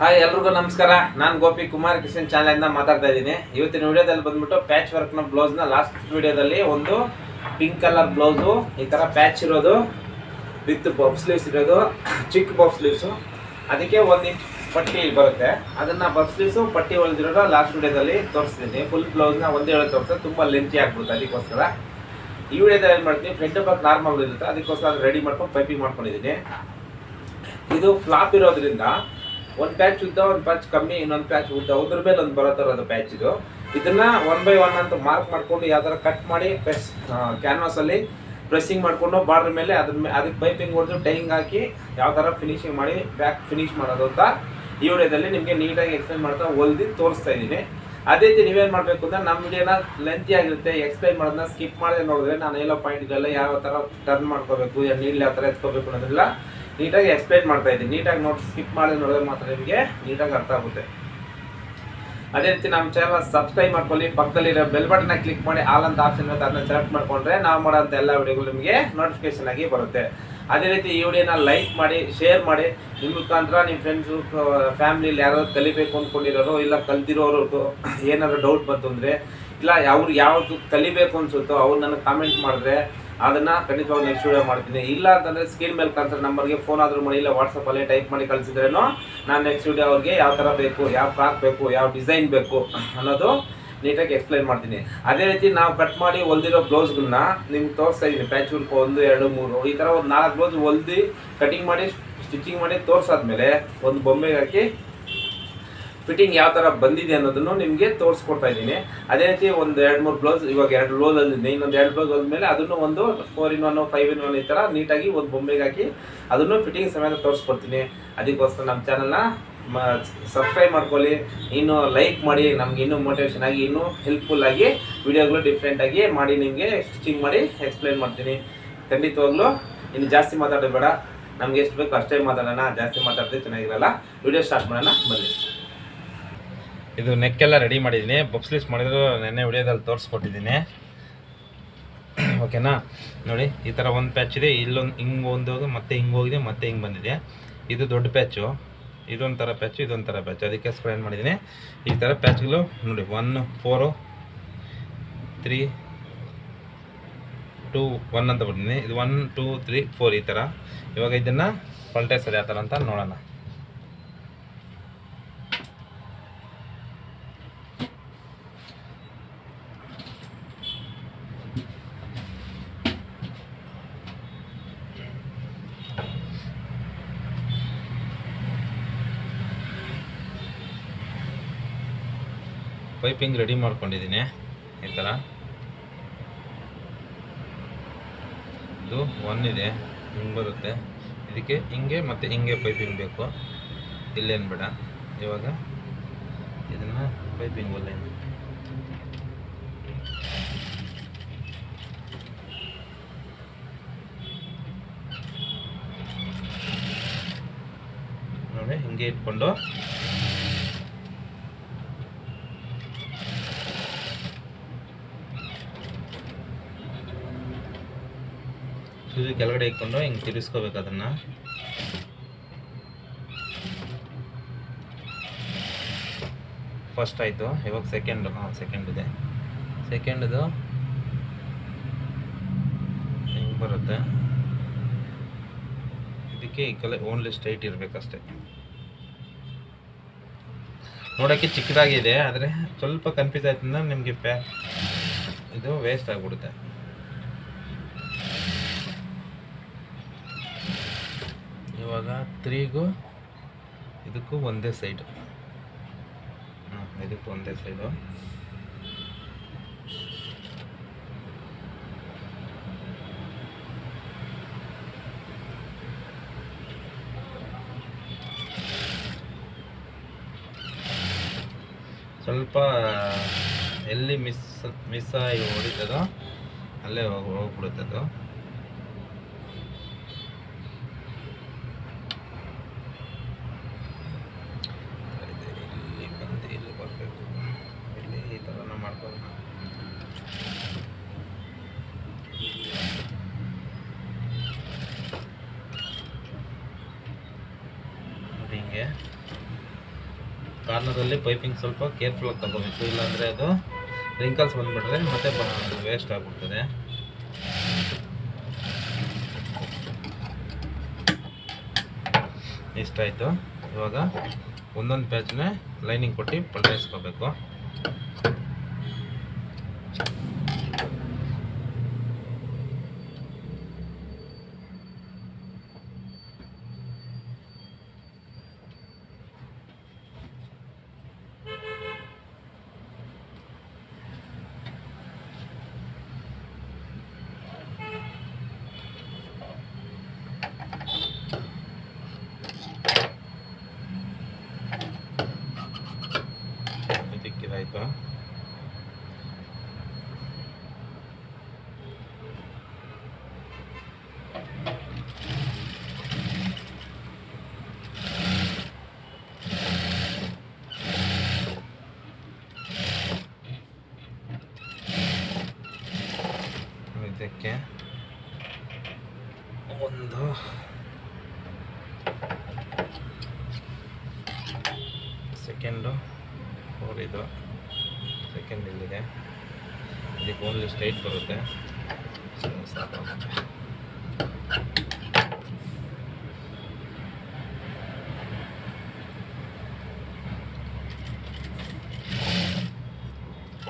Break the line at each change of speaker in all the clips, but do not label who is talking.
Hi ಎಲ್ರಿಗೂ ನಮಸ್ಕಾರ. ನಾನು ಗೋಪಿ ಕುಮಾರ್ ಕಿಶನ್ ಚಾನಲ್ ಇಂದ ಮಾತಾಡ್ತಾ ಇದ್ದೀನಿ. ಇವತ್ತಿನ ವಿಡಿಯೋದಲ್ಲಿ ಬಂದ್ಬಿಟ್ಟು ಪ್ಯಾಚ್ ವರ್ಕ್ನ ಬ್ಲೌಸ್ನ ಲಾಸ್ಟ್ ವಿಡಿಯೋದಲ್ಲಿ ಒಂದು ಪಿಂಕ್ ಕಲರ್ ಬ್ಲೌಸು ಈ ತರ ಪ್ಯಾಚ್ ಇರೋದು ವಿತ್ ಬಫ್ ಸ್ಲೀವ್ಸ್ ಇರೋದು, ಚಿಕ್ಕ ಬಫ್ ಸ್ಲೀವ್ಸು ಅದಕ್ಕೆ ಒಂದು ಇಂಚ್ ಪಟ್ಟಿ ಬರುತ್ತೆ. ಅದನ್ನ ಬಫ್ ಸ್ಲೀವ್ಸು ಪಟ್ಟಿ ಹೊಲ್ದಿರೋದು ಲಾಸ್ಟ್ ವಿಡಿಯೋದಲ್ಲಿ ತೋರಿಸ್ತೀನಿ. ಫುಲ್ ಬ್ಲೌಸ್ನ ಒಂದೇ ಹೇಳಿ ತೋರಿಸ್ತದೆ ತುಂಬ ಲೆಂಚಿ ಆಗ್ಬಿಡುತ್ತೆ ಅದಕ್ಕೋಸ್ಕರ. ಈ ವಿಡಿಯೋದಲ್ಲಿ ಏನು ಮಾಡ್ತೀನಿ ಫ್ರಂಟ್ ಬಾಕ್ ನಾರ್ಮಲ್ ಇರುತ್ತೆ. ಅದಕ್ಕೋಸ್ಕರ ರೆಡಿ ಮಾಡ್ಕೊಂಡು ಪೈಪಿಂಗ್ ಮಾಡ್ಕೊಂಡಿದ್ದೀನಿ. ಇದು ಫ್ಲಾಪ್ ಇರೋದ್ರಿಂದ ಒಂದು ಪ್ಯಾಚ್ ಉದ್ದ, ಒಂದು ಪ್ಯಾಚ್ ಕಮ್ಮಿ, ಇನ್ನೊಂದು ಪ್ಯಾಚ್ ಉದ್ದ. ಅದ್ರ ಮೇಲೆ ಒಂದು ಬರೋ ಥರದ ಪ್ಯಾಚ್ ಇದು. ಇದನ್ನ ಒನ್ ಬೈ ಒನ್ ಅಂತ ಮಾರ್ಕ್ ಮಾಡ್ಕೊಂಡು ಯಾವ ಥರ ಕಟ್ ಮಾಡಿ ಪ್ರೆಸ್ ಕ್ಯಾನ್ವಾಸ್ ಅಲ್ಲಿ ಪ್ರೆಸ್ಸಿಂಗ್ ಮಾಡಿಕೊಂಡು ಬಾರ್ಡರ್ ಮೇಲೆ ಅದ್ರ ಮೇಲೆ ಅದಕ್ಕೆ ಪೈಪಿಂಗ್ ಹೊಡೆದು ಟೈಂಗ್ ಹಾಕಿ ಯಾವ ಥರ ಫಿನಿಶಿಂಗ್ ಮಾಡಿ ಬ್ಯಾಕ್ ಫಿನಿಶ್ ಮಾಡೋದು ಅಂತ ಈ ವಿಡಿಯೋದಲ್ಲಿ ನಿಮಗೆ ನೀಟಾಗಿ ಎಕ್ಸ್ಪ್ಲೈನ್ ಮಾಡ್ತಾ ಹೊಲ್ದಿ ತೋರಿಸ್ತಾ ಇದ್ದೀನಿ. ಅದೇ ರೀತಿ ನೀವೇನು ಮಾಡಬೇಕು ಅಂದ್ರೆ ನಮ್ಮ ವಿಡಿಯೋನ ಲೆಂತಿ ಆಗಿರುತ್ತೆ ಎಕ್ಸ್ಪ್ಲೈನ್ ಮಾಡೋದನ್ನ ಸ್ಕಿಪ್ ಮಾಡದೆ ನೋಡಿದ್ರೆ ನಾನು ಎಲ್ಲೋ ಪಾಯಿಂಟ್ ಇದೆಲ್ಲ ಯಾವ ಥರ ಟರ್ನ್ ಮಾಡ್ಕೋಬೇಕು ನೀಡ್ಲಿ ಯಾವ ಥರ ಎತ್ಕೋಬೇಕು ಅನ್ನೋದೆಲ್ಲ ನೀಟಾಗಿ ಎಕ್ಸ್ಪ್ಲೇನ್ ಮಾಡ್ತಾ ಇದ್ದೀನಿ. ನೀಟಾಗಿ ನೋಡಿ ಸ್ಕಿಪ್ ಮಾಡಿ ನೋಡಿದ್ರೆ ಮಾತ್ರ ನಿಮಗೆ ನೀಟಾಗಿ ಅರ್ಥ ಆಗುತ್ತೆ. ಅದೇ ರೀತಿ ನಮ್ಮ ಚಾನಲ್ ಸಬ್ಸ್ಕ್ರೈಬ್ ಮಾಡ್ಕೊಳ್ಳಿ. ಪಕ್ಕದಲ್ಲಿರೋ ಬೆಲ್ ಬಟನ್ನ ಕ್ಲಿಕ್ ಮಾಡಿ. ಆಲ್ ಅಂತ ಆಪ್ಷನ್ ಇರುತ್ತೆ, ಅದನ್ನ ಸೆಲೆಕ್ಟ್ ಮಾಡ್ಕೊಂಡ್ರೆ ನಾವು ಮಾಡೋಂಥ ಎಲ್ಲ ವಿಡಿಯೋಗಳು ನಿಮಗೆ ನೋಟಿಫಿಕೇಶನ್ ಆಗಿ ಬರುತ್ತೆ. ಅದೇ ರೀತಿ ಈ ವಿಡಿಯೋನ ಲೈಕ್ ಮಾಡಿ ಶೇರ್ ಮಾಡಿ. ನಿಮ್ಮ ಮುಖಾಂತರ ನಿಮ್ಮ ಫ್ರೆಂಡ್ಸು ಫ್ಯಾಮಿಲಿಲಿ ಯಾರಾದ್ರು ಕಲಿಬೇಕು ಅಂದ್ಕೊಂಡಿರೋರು ಇಲ್ಲ ಕಲ್ತಿರೋರು ಏನಾದರೂ ಡೌಟ್ ಬಂತು ಅಂದರೆ, ಇಲ್ಲ ಅವ್ರು ಯಾವ್ದು ಕಲಿಬೇಕು ಅನ್ಸುತ್ತೋ ಅವ್ರು ನನಗೆ ಕಾಮೆಂಟ್ ಮಾಡಿದ್ರೆ ಅದನ್ನ ಖಂಡಿತವಾಗಿ ನೆಕ್ಸ್ಟ್ ವಿಡಿಯೋ ಮಾಡ್ತೀನಿ. ಇಲ್ಲ ಅಂತಂದ್ರೆ ಸ್ಕ್ರೀನ್ ಮೇಲೆ ಕಾಣ್ತಿರೋ ನಂಬರ್ಗೆ ಫೋನ್ ಆದ್ರೂ ಮಾಡಿ, ಇಲ್ಲ ವಾಟ್ಸಪ್ಪಲ್ಲೇ ಟೈಪ್ ಮಾಡಿ ಕಳಿಸಿದ್ರೇನು ನಾನು ನೆಕ್ಸ್ಟ್ ವಿಡಿಯೋ ಅವ್ರಿಗೆ ಯಾವ ಥರ ಬೇಕು, ಯಾವ ಫ್ರಾಕ್ ಬೇಕು, ಯಾವ ಡಿಸೈನ್ ಬೇಕು ಅನ್ನೋದು ನೀಟಾಗಿ ಎಕ್ಸ್ಪ್ಲೈನ್ ಮಾಡ್ತೀನಿ. ಅದೇ ರೀತಿ ನಾವು ಕಟ್ ಮಾಡಿ ಹೊಲ್ದಿರೋ ಬ್ಲೌಸ್ಗಳನ್ನ ನಿಮ್ಗೆ ತೋರಿಸ್ತಾ ಇದ್ದೀನಿ. ಪ್ಯಾಚ್ ವರ್ಕ್ ಒಂದು, ಎರಡು, ಮೂರು, ಈ ಥರ ಒಂದು ನಾಲ್ಕು ಬ್ಲೌಸ್ ಹೊಲ್ದಿ ಕಟಿಂಗ್ ಮಾಡಿ ಸ್ಟಿಚಿಂಗ್ ಮಾಡಿ ತೋರಿಸಾದ್ಮೇಲೆ ಒಂದು ಬೊಂಬೆಗೆ ಹಾಕಿ ಫಿಟ್ಟಿಂಗ್ ಯಾವ ಥರ ಬಂದಿದೆ ಅನ್ನೋದನ್ನು ನಿಮಗೆ ತೋರಿಸ್ಕೊಡ್ತಾ ಇದ್ದೀನಿ. ಅದೇ ರೀತಿ ಒಂದು ಎರಡು ಮೂರು ಬ್ಲೌಸ್ ಇವಾಗ ಎರಡು ರೋಲ್ ಅಲ್ಲಿ ಇನ್ನೊಂದು ಎರಡು ಬ್ಲೌಸ್ ಹೋದ್ಮೇಲೆ ಅದನ್ನು ಒಂದು four in one five in one ಈ ಥರ ನೀಟಾಗಿ ಒಂದು ಬೊಂಬೆಗೆ ಹಾಕಿ ಅದನ್ನು ಫಿಟ್ಟಿಂಗ್ ಸಮೇತ ತೋರಿಸ್ಕೊಡ್ತೀನಿ. ಅದಕ್ಕೋಸ್ಕರ ನಮ್ಮ ಚಾನಲ್ನ ಸಬ್ಸ್ಕ್ರೈಬ್ ಮಾಡ್ಕೊಳ್ಳಿ. ಇನ್ನು ಲೈಕ್ ಮಾಡಿ, ನಮ್ಗೆ ಇನ್ನೂ ಮೋಟಿವೇಶನ್ ಆಗಿ, ಇನ್ನೂ ಹೆಲ್ಪ್ಫುಲ್ ಆಗಿ ವಿಡಿಯೋಗಳು ಡಿಫ್ರೆಂಟಾಗಿ ಮಾಡಿ ನಿಮಗೆ ಸ್ಟಿಚಿಂಗ್ ಮಾಡಿ ಎಕ್ಸ್ಪ್ಲೈನ್ ಮಾಡ್ತೀನಿ. ಖಂಡಿತವಾಗ್ಲೂ ಇನ್ನು ಜಾಸ್ತಿ ಮಾತಾಡೋದು ಬೇಡ ನಮ್ಗೆ ಎಷ್ಟು ಬೇಕು ಅಷ್ಟೇ ಮಾತಾಡೋಣ. ಜಾಸ್ತಿ ಮಾತಾಡಿದ್ರೆ ಚೆನ್ನಾಗಿರಲ್ಲ. ವಿಡಿಯೋ ಸ್ಟಾರ್ಟ್ ಮಾಡೋಣ. ಬನ್ನಿ. ಇದು ನೆಕ್ಕೆಲ್ಲ ರೆಡಿ ಮಾಡಿದ್ದೀನಿ. ಲಿಸ್ಟ್ ಮಾಡಿದ್ರು ನೆನ್ನೆ ವಿಡಿಯೋದಲ್ಲಿ ತೋರಿಸ್ಕೊಟ್ಟಿದ್ದೀನಿ. ಓಕೆನಾ ನೋಡಿ, ಈ ಥರ ಒಂದು ಪ್ಯಾಚ್ ಇದೆ. ಇಲ್ಲೊಂದು ಹಿಂಗೆ ಒಂದು ಮತ್ತೆ ಹಿಂಗೆ ಹೋಗಿದೆ, ಮತ್ತೆ ಹಿಂಗೆ ಬಂದಿದೆ. ಇದು ದೊಡ್ಡ ಪ್ಯಾಚು ಇದೊಂದು ಥರ ಪ್ಯಾಚು ಇದೊಂದು ಥರ ಪ್ಯಾಚು ಅದಕ್ಕೆ ಸ್ಪ್ರೇನ್ ಮಾಡಿದ್ದೀನಿ? ಈ ಥರ ಪ್ಯಾಚ್ಗಳು ನೋಡಿ one four three two one ಅಂತ ಬರ್ತೀನಿ ಇದು ಒನ್ ಟೂ ತ್ರೀ ಫೋರ್ ಈ ಥರ ಇವಾಗ ಇದನ್ನು ಪಲ್ಟೇಸರ್ ಆ ಥರ ಅಂತ ನೋಡೋಣ. ಪೈಪಿಂಗ್ ರೆಡಿ ಮಾಡ್ಕೊಂಡಿದ್ದೀನಿ. ಈ ಥರ ಇದು ಒನ್ ಇದೆ, ಹಿಂಗೆ ಬರುತ್ತೆ. ಇದಕ್ಕೆ ಹಿಂಗೆ ಮತ್ತು ಹಿಂಗೆ ಪೈಪಿಂಗ್ ಬೇಕು. ಇಲ್ಲೇನು ಬೇಡ. ಇವಾಗ ಇದನ್ನು ಪೈಪಿಂಗ್ ಒಲ್ಲೇ ನೋಡಿ, ಹಿಂಗೆ ಇಟ್ಕೊಂಡು ಸೂಜಿ ಕೆಳಗಡೆ ಇಕ್ಕೊಂಡು ಹಿಂಗೆ ತಿರುಗಿಸ್ಕೋಬೇಕು ಅದನ್ನು. ಫಸ್ಟ್ ಆಯಿತು. ಇವಾಗ ಸೆಕೆಂಡ್ ಹಾಂ ಸೆಕೆಂಡ್ ಇದೆ. ಸೆಕೆಂಡ್ದು ಹಿಂಗೆ ಬರುತ್ತೆ. ಇದಕ್ಕೆ ಈ ಕಲೆ ಓನ್ಲಿ ಸ್ಟ್ರೈಟ್ ಇರಬೇಕಷ್ಟೆ. ನೋಡೋಕ್ಕೆ ಚಿಕ್ಕದಾಗಿದೆ, ಆದರೆ ಸ್ವಲ್ಪ ಕನ್ಫ್ಯೂಸ್ ಆಯ್ತು ಅಂದ್ರೆ ನಿಮಗೆ ಪ್ಯಾ ಇದು ವೇಸ್ಟ್ ಆಗಿಬಿಡುತ್ತೆ. ಇವಾಗ ತ್ರೀಗೂ ಇದಕ್ಕೂ ಒಂದೇ ಸೈಡು ಇದಕ್ಕೂ ಒಂದೇ ಸೈಡು ಸ್ವಲ್ಪ ಎಲ್ಲಿ ಮಿಸ್ ಮಿಸ್ ಆಗಿ ಹೊಡಿತದೋ ಅಲ್ಲೇ ಹೋಗಿ ಹೋಗ್ಬಿಡುತ್ತೆ ಅದು ಇಲ್ಲಿ ಬಂದು ಇಲ್ಲಿ ಬರಬೇಕು ಇಲ್ಲಿ ಈ ಥರನ ಮಾಡ್ಬೋದು ನೋಡಿ ಹಿಂಗೆ ಕಾರ್ನರಲ್ಲಿ ಪೈಪಿಂಗ್ ಸ್ವಲ್ಪ ಕೇರ್ಫುಲ್ಲಾಗಿ ತಗೋಬೇಕು, ಇಲ್ಲಾಂದರೆ ಅದು ರಿಂಕಲ್ಸ್ ಬಂದುಬಿಟ್ರೆ ಮತ್ತೆ ವೇಸ್ಟ್ ಆಗಿಬಿಡ್ತದೆ. ಇಷ್ಟಾಯಿತು ಇವಾಗ ಒಂದೊಂದು ಪ್ಯಾಚ್ನೇ ಲೈನಿಂಗ್ ಕೊಟ್ಟು ಪಲ್ಟಾಯಿಸ್ಕೋಬೇಕು ಇದಕ್ಕಿದಾಯಿತು ಇದಕ್ಕೆ ಒಂದು. ಸೆಕೆಂಡು ಫೋರ್ ಇದು. ಸೆಕೆಂಡ್ ಇಲ್ಲಿದೆ ಇದಕ್ಕೆ ಓನ್ಲಿ ಸ್ಟ್ರೈಟ್ ಬರುತ್ತೆ.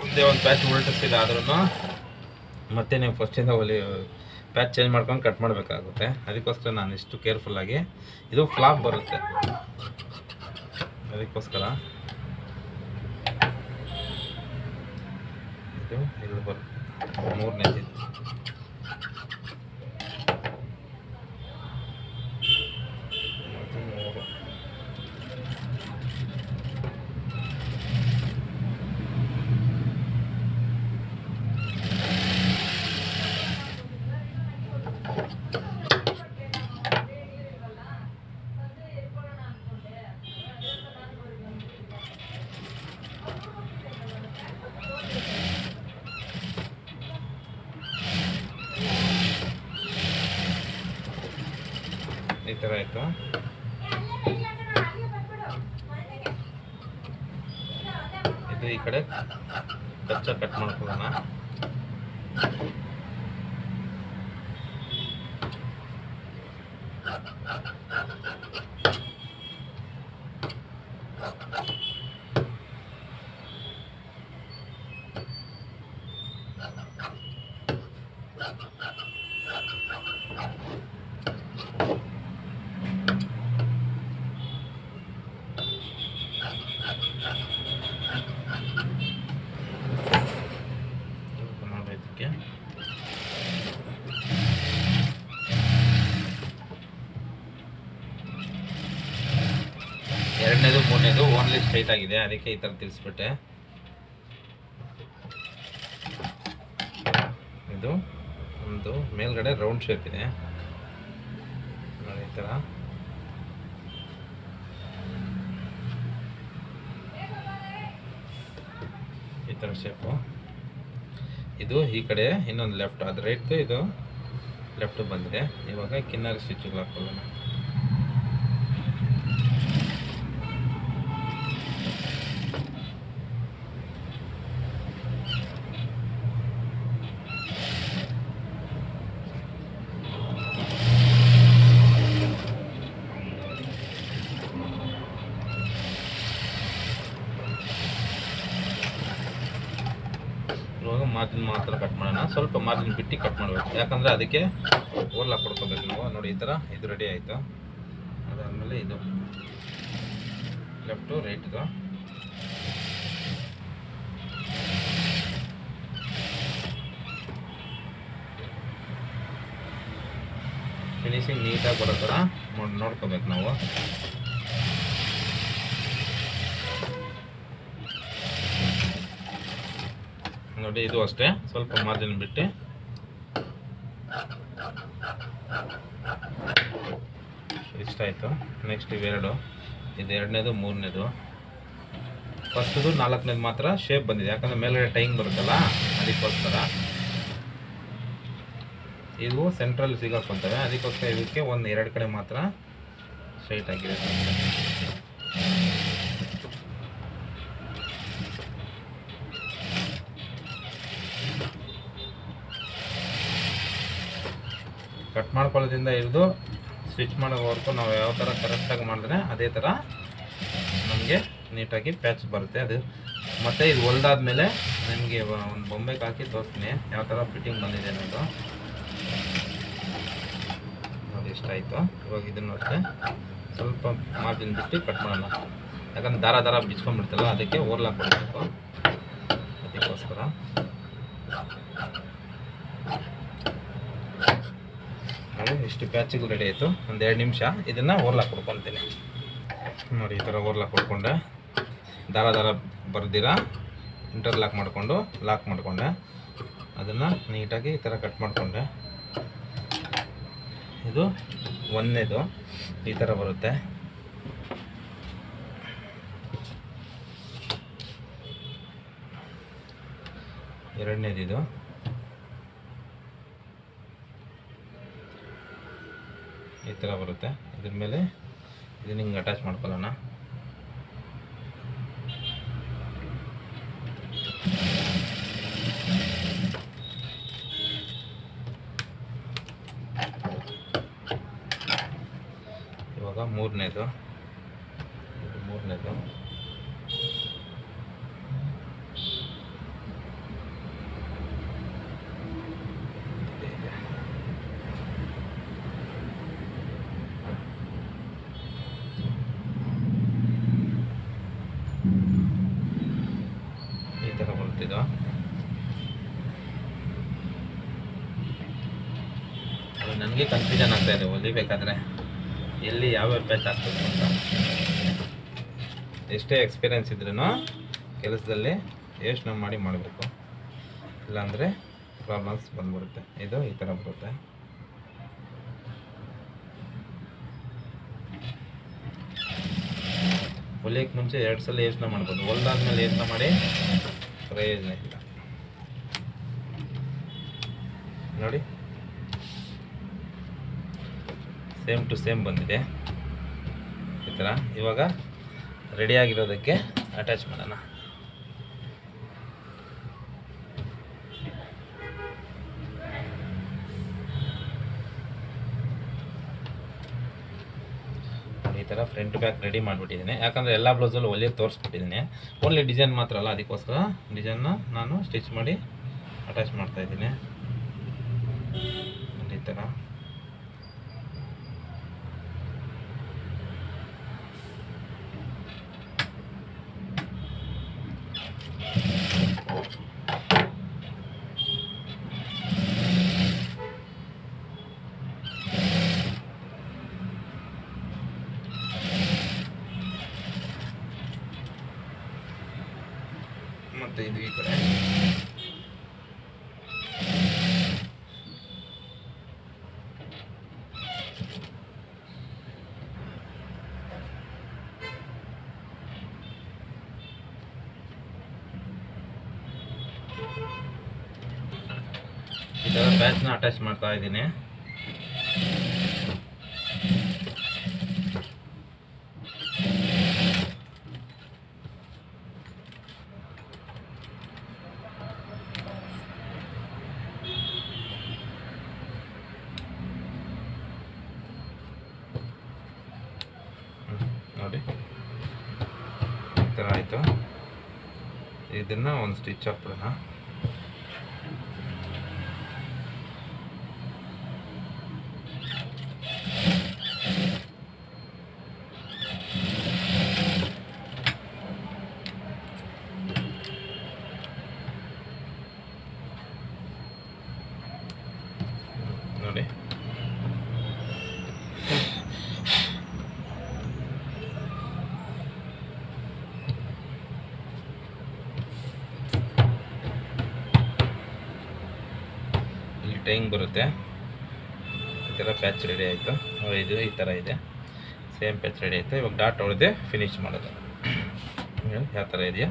ಒಂದೇ ಒಂದು ಪ್ಯಾಚ್ ಉಲ್ಟಿಸಿದೆ ಆದ್ರೂ ಮತ್ತೆ ನೀವು ಫಸ್ಟಿಂದ ಒಲಿ ಪ್ಯಾಚ್ ಚೇಂಜ್ ಮಾಡ್ಕೊಂಡು ಕಟ್ ಮಾಡಬೇಕಾಗುತ್ತೆ. ಅದಕ್ಕೋಸ್ಕರ ನಾನು ಇಷ್ಟು ಕೇರ್ಫುಲ್ಲಾಗಿ ಇದು ಫ್ಲಾಪ್ ಬರುತ್ತೆ. ಅದಕ್ಕೋಸ್ಕರ ಇದು ಇಲ್ಲಿ ಬರುತ್ತೆ. ಮೂರನೇದು ಮೂರು ಈ ಥರ ಆಯಿತು? ಇದು ಈ ಕಡೆ. ಕಚ್ಚ ಕಟ್ ಮಾಡ್ಕೊಳ್ಳೋಣ. ಎರಡನೇದು, ಮೂರನೇದು ಓನ್ಲಿ ಸ್ಟ್ರೈಟ್ ಆಗಿದೆ. ಅದಕ್ಕೆ ಈ ಥರ ತಿಳಿಸ್ಬಿಟ್ಟೆ. ಇದು ಒಂದು ಮೇಲ್ಗಡೆ ರೌಂಡ್ ಶೇಪ್ ಇದೆ. ನೋಡಿ ಈ ಥರ. ಈ ಥರ ಶೇಪು ಇದು ಈ ಕಡೆ ಇನ್ನೊಂದು ಲೆಫ್ಟ್ ಅದು ರೈಟ್ ಇದು ಲೆಫ್ಟ್ ಬಂದಿದೆ. ಇವಾಗ ಕಿನ್ನರ್ ಸ್ವಿಚ್ಗಳು ಹಾಕೊಳ್ಳೋಣ. ಮಾತ್ರ ಕಟ್ ಮಾಡೋಣ. ಸ್ವಲ್ಪ ಮಾರ್ಜಿನ್ ಬಿಟ್ಟು ಕಟ್ ಮಾಡಬೇಕು. ಯಾಕಂದರೆ ಅದಕ್ಕೆ ಓರ್ಲ ಕೊಡ್ಕೋಬೇಕು ನಾವು ನೋಡಿ, ಈ ಥರ ಇದು ರೆಡಿ ಆಯಿತು. ಅದಾದಮೇಲೆ ಇದು ಲೆಫ್ಟು ರೈಟ್ದು ಫಿನಿಶಿಂಗ್ ನೀಟಾಗಿ ಬರೋ ಥರ ನೋಡಿ ನೋಡ್ಕೋಬೇಕು ನಾವು. ನೋಡಿ, ಇದು ಅಷ್ಟೇ. ಸ್ವಲ್ಪ ಮಾರ್ಜಿನ್ ಬಿಟ್ಟು. ಇಷ್ಟಾಯಿತು. ನೆಕ್ಸ್ಟ್ ಇವೆರಡು ಇದು ಎರಡನೇದು, ಮೂರನೇದು. ಫಸ್ಟದು, ನಾಲ್ಕನೇದು ಮಾತ್ರ ಶೇಪ್ ಬಂದಿದೆ. ಯಾಕಂದರೆ ಮೇಲ್ಗಡೆ ಟೈಮ್ ಬರುತ್ತಲ್ಲ, ಅದಕ್ಕೋಸ್ಕರ. ಇದು ಸೆಂಟ್ರಲ್ಲಿ ಸಿಗಾಕೊಂತವೆ ಅದಕ್ಕೋಸ್ಕರ ಇದಕ್ಕೆ ಒಂದು ಎರಡು ಕಡೆ ಮಾತ್ರ ಸ್ಟ್ರೈಟ್ ಆಗಿದೆ ಕಟ್ ಮಾಡ್ಕೊಳ್ಳೋದ್ರಿಂದ ಹಿಡಿದು ಸ್ಟಿಚ್ ಮಾಡೋವರೆಗೂ ನಾವು ಯಾವ ಥರ ಕರೆಕ್ಟಾಗಿ ಮಾಡಿದ್ರೆ ಅದೇ ಥರ ನಮಗೆ ನೀಟಾಗಿ ಪ್ಯಾಚ್ ಬರುತ್ತೆ. ಅದು ಮತ್ತು ಇದು ಹೊಲ್ದಾದ್ಮೇಲೆ ನಿಮಗೆ ಒಂದು ಬೊಂಬೆಗೆ ಹಾಕಿ ತೋರಿಸ್ತೀನಿ. ಯಾವ ಥರ ಫಿಟ್ಟಿಂಗ್ ಬಂದಿದೆ ಅನ್ನೋದು. ನೋಡಿ ಇಷ್ಟ ಆಯಿತು ಇವಾಗ ಇದನ್ನು ಅಷ್ಟೇ ಸ್ವಲ್ಪ ಮಾರ್ಜಿನ್ ಬಿಟ್ಟು ಕಟ್ ಮಾಡೋಣ. ಯಾಕಂದ್ರೆ ದಾರ ದಾರ ಬಿಚ್ಕೊಂಡ್ಬಿಡ್ತಲ್ಲ, ಅದಕ್ಕೆ ಓರ್ಲಾಕ್ ಕೊಡಬೇಕು. ಅದಕ್ಕೋಸ್ಕರ ನೋಡಿ ಇಷ್ಟು ಪ್ಯಾಚಿಗೆ ರೆಡಿ ಆಯಿತು. ಒಂದು ಎರಡು ನಿಮಿಷ. ಇದನ್ನು ಓರ್ಲಾಕ್ ಕೊಡ್ಕೊತೀನಿ. ನೋಡಿ, ಈ ಥರ ಓರ್ಲಾಕ್ ಕೊಡ್ಕೊಂಡೆ ದಾರ ದಾರ ಬರ್ದಿರ? ಇಂಟರ್ಲಾಕ್ ಮಾಡಿಕೊಂಡು ಲಾಕ್ ಮಾಡಿಕೊಂಡೆ. ಅದನ್ನು ನೀಟಾಗಿ ಈ ಥರ ಕಟ್ ಮಾಡಿಕೊಂಡೆ. ಇದು ಒಂದನೇದು. ಈ ಥರ ಬರುತ್ತೆ. ಎರಡನೇದು ಇದು ಈ ಥರ ಬರುತ್ತೆ. ಇದ್ರ ಮೇಲೆ ಇದನ್ನ ಹಿಂಗೆ ಅಟ್ಯಾಚ್ ಮಾಡ್ಕೊಳ್ಳೋಣ. ಇವಾಗ ಮೂರನೇದು ಇದು ಮೂರನೇದು ಈ ಥರ ಬರುತ್ತಿದ್ದು ಅದು ನನಗೆ ಕನ್ಫ್ಯೂಷನ್ ಆಗ್ತಾ ಇದೆ ಹೊಲಿಬೇಕಾದ್ರೆ ಎಲ್ಲಿ ಯಾವ್ಯಾವ ಪ್ಯಾಚ್ ಆಗ್ತದೆ ಅಂತ. ಎಷ್ಟೇ ಎಕ್ಸ್ಪೀರಿಯನ್ಸ್ ಇದ್ರೂ ಕೆಲಸದಲ್ಲಿ ಯೋಚನೆ ಮಾಡಿ ಮಾಡಬೇಕು. ಇಲ್ಲಾಂದರೆ ಪ್ರಾಬ್ಲಮ್ಸ್ ಬಂದ್ಬಿಡುತ್ತೆ. ಇದು ಈ ಥರ ಬರುತ್ತೆ. ಹೊಲಿಯೋಕ್ಕೆ ಮುಂಚೆ ಎರಡು ಸಲ ಯೋಚನೆ ಮಾಡ್ಬೋದು. ಹೊಲ್ದಾದ್ಮೇಲೆ ಯೋಚನೆ ಮಾಡಿ ಪ್ರಯೋಜನ ಇಲ್ಲ. ನೋಡಿ. ಸೇಮ್ ಟು ಸೇಮ್ ಬಂದಿದೆ. ಈ ಥರ ಇವಾಗ ರೆಡಿಯಾಗಿರೋದಕ್ಕೆ ಅಟ್ಯಾಚ್ ಮಾಡೋಣ. ಈ ಥರ ಫ್ರಂಟ್ ಬ್ಯಾಕ್ ರೆಡಿ ಮಾಡಿಬಿಟ್ಟಿದ್ದೀನಿ. ಯಾಕಂದರೆ ಎಲ್ಲ ಬ್ಲೌಸಲ್ಲೂ ಹೊಲಿಯೋದು ತೋರಿಸ್ಬಿಟ್ಟಿದ್ದೀನಿ. ಓನ್ಲಿ ಡಿಸೈನ್ ಮಾತ್ರ ಅಲ್ಲ, ಅದಕ್ಕೋಸ್ಕರ ಡಿಸೈನ್ನ ನಾನು ಸ್ಟಿಚ್ ಮಾಡಿ ಅಟ್ಯಾಚ್ ಮಾಡ್ತಾಯಿದ್ದೀನಿ ಈ ಥರ ಮತ್ತು ಇದು ಈ ಕಡೆ ಈ ಥರ ಬ್ಯಾಚ್ನ ಅಟ್ಯಾಚ್ ಮಾಡ್ತಾ ಇದ್ದೀನಿ. ನೋಡಿ. ಈ ಥರ ಆಯಿತು. ಇದನ್ನು ಒಂದು ಸ್ಟಿಚ್ ಹಾಕ್ಬಿಡೋಣ. ಇಲ್ಲಿ ಹಿಂಗೆ ಬರುತ್ತೆ? ಈ ಥರ ಪ್ಯಾಚ್ ರೆಡಿ ಆಯಿತು. ಇದು ಈ ಥರ ಇದೆ. ಸೇಮ್ ಪ್ಯಾಚ್ ರೆಡಿ ಆಯಿತು. ಇವಾಗ ಡಾಟ್ ಹೊಡೆದೆ ಫಿನಿಶ್ ಮಾಡೋದು. ಯಾವ ಥರ ಇದೆಯಾ?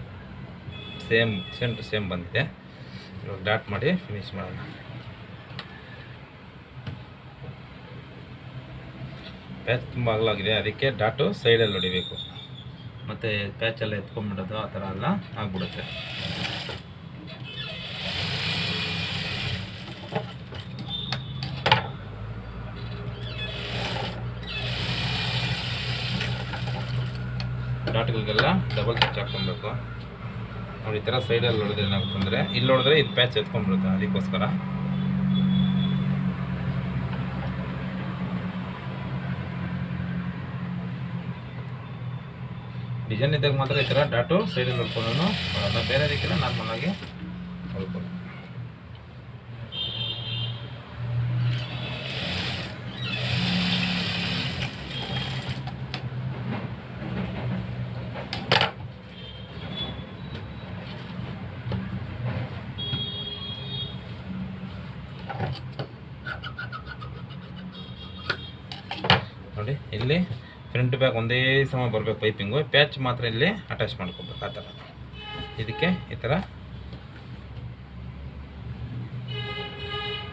ಸೇಮ್ ಸೇಮ್ ಟು ಸೇಮ್ ಬಂದಿದೆ. ಇವಾಗ ಡಾಟ್ ಮಾಡಿ ಫಿನಿಶ್ ಮಾಡೋಣ. ಪ್ಯಾಚ್ ತುಂಬ ಅಗಲಾಗಿದೆ ಅದಕ್ಕೆ ಡಾಟು ಸೈಡಲ್ಲಿ ಹೊಡಿಬೇಕು. ಮತ್ತು ಪ್ಯಾಚೆಲ್ಲ ಎತ್ಕೊಂಡ್ಬಿಡೋದು, ಆ ಥರ ಎಲ್ಲ ಆಗ್ಬಿಡುತ್ತೆ. ಡಾಟ್ಗಳಿಗೆಲ್ಲ ಡಬಲ್ ಸ್ಟಿಚ್ ಹಾಕ್ಕೊಬೇಕು. ನೋಡಿ, ಈ ಥರ ಸೈಡಲ್ಲಿ ಹೊಡೆದ್ರೆ ಏನಾಗುತ್ತೆ ಅಂದರೆ, ಇಲ್ಲಿ ನೋಡಿದ್ರೆ ಇದು ಪ್ಯಾಚ್ ಎತ್ಕೊಂಡ್ಬಿಡುತ್ತೆ ಅದಕ್ಕೋಸ್ಕರ. ಡಿಸೈನ್ ಇದ್ದಾಗ ಮಾತ್ರ ಈ ಥರ ಡಾಟು ಸೈಡಲ್ಲಿ ಹೊಡ್ಕೊಂಡು ಬೇರೆ ರೀತಿಯಲ್ಲ ನಾರ್ಮಲ್ ಆಗಿ ಹೊಡ್ಕೊಂಡು ನೋಡಿ ಇಲ್ಲಿ ಫ್ರಂಟ್ ಬ್ಯಾಗ್ ಒಂದೇ ಸಮ ಬರಬೇಕು ಪೈಪಿಂಗು ಪ್ಯಾಚ್ ಮಾತ್ರ ಇಲ್ಲಿ ಅಟ್ಯಾಚ್ ಮಾಡ್ಕೋಬೇಕು, ಆ ಥರ. ಇದಕ್ಕೆ ಈ ಥರ.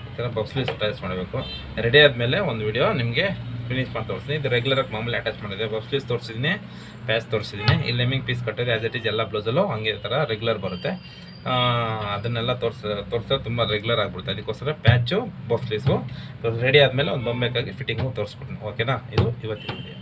ಈ ಥರ ಬಕ್ಸ್ಲೀಸ್ ಅಟ್ಯಾಚ್ ಮಾಡಬೇಕು. ರೆಡಿ ಆದಮೇಲೆ ಒಂದು ವಿಡಿಯೋ ನಿಮಗೆ ಫಿನಿಶ್ ಮಾಡಿ ತೋರಿಸ್ತೀನಿ. ಇದು ರೆಗ್ಯುಲರಾಗಿ ಮಾಮೂಲಿ ಅಟ್ಯಾಚ್ ಮಾಡಿದೆ ಬಫ್ಲೀಸ್ ತೋರಿಸಿದ್ದೀನಿ ಪ್ಯಾಚ್ ತೋರಿಸಿದ್ದೀನಿ ಇಲ್ಲಿ ಲೆಮಿಂಗ್ ಪೀಸ್ ಕಟ್ಟಿದೆ ಆ್ಯಸ್ ಇಟ್ ಈಸ್ ಎಲ್ಲ ಬ್ಲೌಸಲ್ಲೂ ಹಂಗೆ ಥರ ರೆಗ್ಯುಲರ್ ಬರುತ್ತೆ. ಅದನ್ನೆಲ್ಲ ತೋರಿಸ ತೋರಿಸೋದು ತುಂಬ ರೆಗ್ಯುಲರ್ ಆಗಿಬಿಡುತ್ತೆ. ಅದಕ್ಕೋಸ್ಕರ ಪ್ಯಾಚು ಬಫ್ಲೀಸು ರೆಡಿ ಆದಮೇಲೆ ಒಂದು ಬೊಂಬೆಕಾಗಿ ಫಿಟ್ಟಿಂಗು ತೋರಿಸ್ಬಿಡ್ತೀನಿ. ಓಕೆನಾ ಇದು ಇವತ್ತಿನ ವಿಡಿಯೋ